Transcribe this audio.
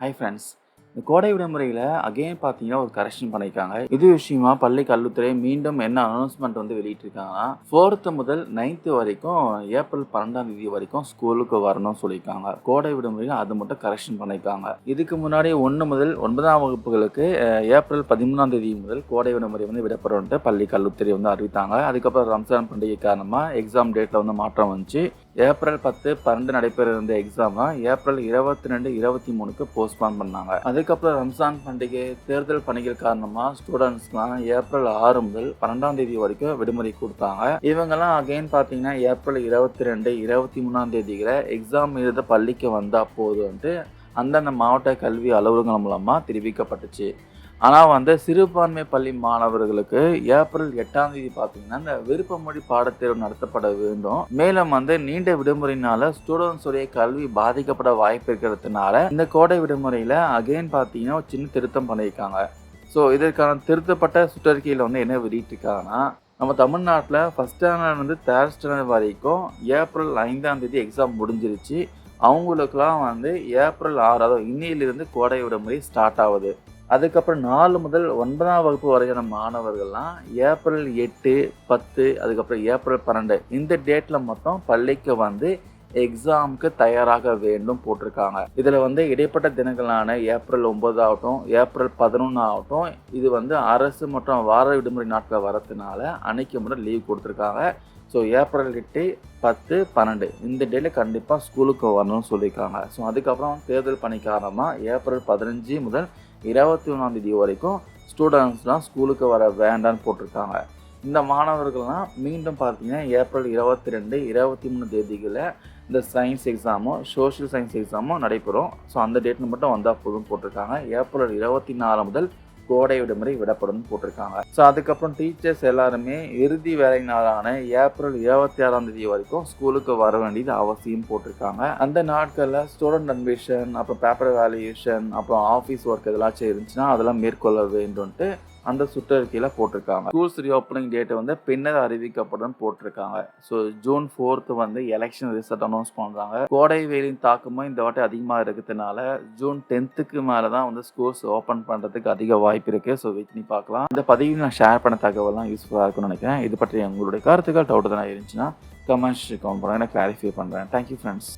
Hi friends இந்த கோடை விடுமுறையில் அகைன் பார்த்தீங்கன்னா ஒரு கரெக்ஷன் பண்ணியிருக்காங்க இது விஷயமா பள்ளி கல்வித்துறை மீண்டும் என்ன அனௌன்ஸ்மெண்ட் வந்து வெளியிட்டிருக்காங்கன்னா ஃபோர்த்து முதல் நைன்த்து வரைக்கும் ஏப்ரல் பன்னெண்டாம் தேதி வரைக்கும் ஸ்கூலுக்கு வரணும்னு சொல்லியிருக்காங்க. கோடை விடுமுறையில் அது மட்டும் கரெக்ஷன் பண்ணியிருக்காங்க இதுக்கு முன்னாடி ஒன்று முதல் ஒன்பதாம் வகுப்புகளுக்கு ஏப்ரல் பதிமூணாம் தேதி முதல் கோடை விடுமுறை வந்து விடப்படும்ட்டு பள்ளி கல்வித்துறை வந்து அறிவித்தாங்க. அதுக்கப்புறம் ரம்ஜான் பண்டிகை காரணமாக எக்ஸாம் டேட்டில் வந்து மாற்றம் வந்துச்சு. ஏப்ரல் பத்து பன்னெண்டு நடைபெற இருந்த எக்ஸாமை ஏப்ரல் இருபத்தி ரெண்டு இருபத்தி மூணுக்கு போஸ்ட்பான் பண்ணாங்க. அதுக்கு அதுக்கப்புறம் ரம்ஜான் பண்டிகை தேர்தல் பணிகள் காரணமாக ஸ்டூடெண்ட்ஸ்லாம் ஏப்ரல் ஆறு முதல் பன்னெண்டாம் தேதி வரைக்கும் விடுமுறை கொடுத்தாங்க. இவங்கெல்லாம் அகைன் பார்த்தீங்கன்னா ஏப்ரல் இருபத்தி ரெண்டு இருபத்தி மூணாம் தேதிகளை எக்ஸாம் எழுத பள்ளிக்கு வந்தால் வந்து அந்தந்த மாவட்ட கல்வி அலுவலகங்கள் மூலமாக தெரிவிக்கப்பட்டுச்சு. ஆனால் வந்து சிறுபான்மை பள்ளி மாணவர்களுக்கு ஏப்ரல் எட்டாம் தேதி பார்த்தீங்கன்னா இந்த விருப்பமொழி பாடத்தேர்வு நடத்தப்பட வேண்டும். மேலும் வந்து நீண்ட விடுமுறையினால ஸ்டூடெண்ட்ஸ் உடைய கல்வி பாதிக்கப்பட வாய்ப்பு இருக்கிறதுனால இந்த கோடை விடுமுறையில் அகைன் பார்த்தீங்கன்னா ஒரு சின்ன திருத்தம் பண்ணியிருக்காங்க. ஸோ இதற்கான திருத்தப்பட்ட சுற்றறிக்கையில் வந்து என்ன வெளியிட்டிருக்காங்கன்னா நம்ம தமிழ்நாட்டில் ஃபஸ்ட் ஸ்டாண்டர்ட் வந்து தேர்ட் ஸ்டாண்டர்ட் வரைக்கும் ஏப்ரல் ஐந்தாம் தேதி எக்ஸாம் முடிஞ்சிருச்சு. அவங்களுக்கெல்லாம் வந்து ஏப்ரல் ஆறாவது இன்னையிலிருந்து கோடை விடுமுறை ஸ்டார்ட் ஆகுது. அதுக்கப்புறம் நாலு முதல் ஒன்பதாம் வகுப்பு வரையான மாணவர்கள்லாம் ஏப்ரல் எட்டு பத்து அதுக்கப்புறம் ஏப்ரல் பன்னெண்டு. இந்த டேட்டில் மொத்தம் பள்ளிக்கு வந்து எக்ஸாமுக்கு தயாராக வேண்டும் போட்டிருக்காங்க. இதில் வந்து இடைப்பட்ட தினங்களான ஏப்ரல் ஒம்பது ஆகட்டும் ஏப்ரல் பதினொன்று ஆகட்டும் இது வந்து அரசு மற்றும் வார விடுமுறை நாட்கள் வரதுனால அன்னைக்கு முறை லீவ் கொடுத்துருக்காங்க. ஸோ ஏப்ரல் எட்டு பத்து பன்னெண்டு. இந்த டேல கண்டிப்பாக ஸ்கூலுக்கு வரணும்னு சொல்லியிருக்காங்க. ஸோ அதுக்கப்புறம் தேர்தல் பணி காரணமாக ஏப்ரல் பதினஞ்சு முதல் இருபத்தி ஒன்றாம் தேதி வரைக்கும் ஸ்டூடெண்ட்ஸ்லாம் ஸ்கூலுக்கு வர வேண்டான்னு போட்டிருக்காங்க. இந்த மாணவர்கள்லாம் மீண்டும் பார்த்தீங்கன்னா ஏப்ரல் இருபத்தி ரெண்டு இருபத்தி மூணு தேதிகளில் இந்த சயின்ஸ் எக்ஸாமோ சோஷியல் சயின்ஸ் எக்ஸாமோ நடைபெறும். ஸோ அந்த டேட்டில் மட்டும் வந்தால் போதும் போட்டிருக்காங்க. ஏப்ரல் இருபத்தி நாலு முதல் கோடை விடுமுறை விடப்படும் போட்டிருக்காங்க. ஸோ அதுக்கப்புறம் டீச்சர்ஸ் எல்லாருமே இறுதி வேலை நாளான ஏப்ரல் இருபத்தி ஆறாம் தேதி வரைக்கும் ஸ்கூலுக்கு வர வேண்டியது அவசியம் போட்டிருக்காங்க. அந்த நாட்களில் ஸ்டூடெண்ட் அட்மிஷன் அப்புறம் பேப்பர் வேல்யூஷன் அப்புறம் ஆஃபீஸ் ஒர்க் இதெல்லாம் இருந்துச்சுன்னா அதெல்லாம் மேற்கொள்ள வேண்டும்ட்டு அந்த சுற்றறிக்கையில் போட்டிருக்காங்க. ஸ்கூல்ஸ் ரீஓப்பனிங் டேட் வந்து பின்னர் அறிவிக்கப்படும் போட்டிருக்காங்க. ஸோ ஜூன் ஃபோர்த்து வந்து எலெக்ஷன் ரிசல்ட் அனௌன்ஸ் பண்ணுறாங்க கோடை வெயிலின் தாக்கமும் இந்த வாட்டி அதிகமாக இருக்கிறதுனால ஜூன் டென்த்துக்கு மேலே தான் வந்து ஸ்கூல்ஸ் ஓப்பன் பண்ணுறதுக்கு அதிக வாய்ப்பு இருக்குது ஸோ வெயிட் பண்ணி பார்க்கலாம். இந்த பதிவில் நான் ஷேர் பண்ண தகவலாம் யூஸ்ஃபுல்லாக இருக்கும்னு நினைக்கிறேன். இது பற்றி உங்களுடைய கருத்துக்கள் டவுட் தான் இருந்துச்சுன்னா கமெண்ட்ஸ் கவுண்ட் பண்ணுறேன் கிளாரிஃபை பண்ணுறேன் தேங்க்யூ ஃப்ரெண்ட்ஸ்